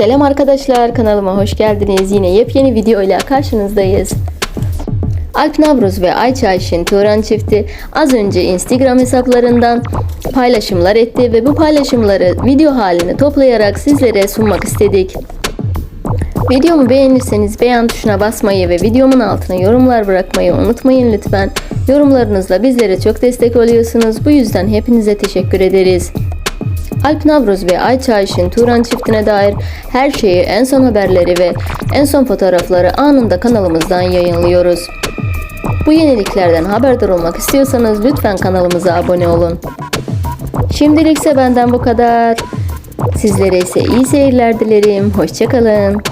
Selam arkadaşlar kanalıma hoş geldiniz. Yine yepyeni video ile karşınızdayız. Alp Navruz ve Ayça Ayşin Turan çifti az önce Instagram hesaplarından paylaşımlar etti ve bu paylaşımları video halini toplayarak sizlere sunmak istedik. Videomu beğenirseniz beğen tuşuna basmayı ve videomun altına yorumlar bırakmayı unutmayın lütfen. Yorumlarınızla bizlere çok destek oluyorsunuz. Bu yüzden hepinize teşekkür ederiz. Alp Navruz ve Ayça Ayşin Turan çiftine dair her şeyi, en son haberleri ve en son fotoğrafları anında kanalımızdan yayınlıyoruz. Bu yeniliklerden haberdar olmak istiyorsanız lütfen kanalımıza abone olun. Şimdilikse benden bu kadar. Sizlere ise iyi seyirler dilerim. Hoşçakalın.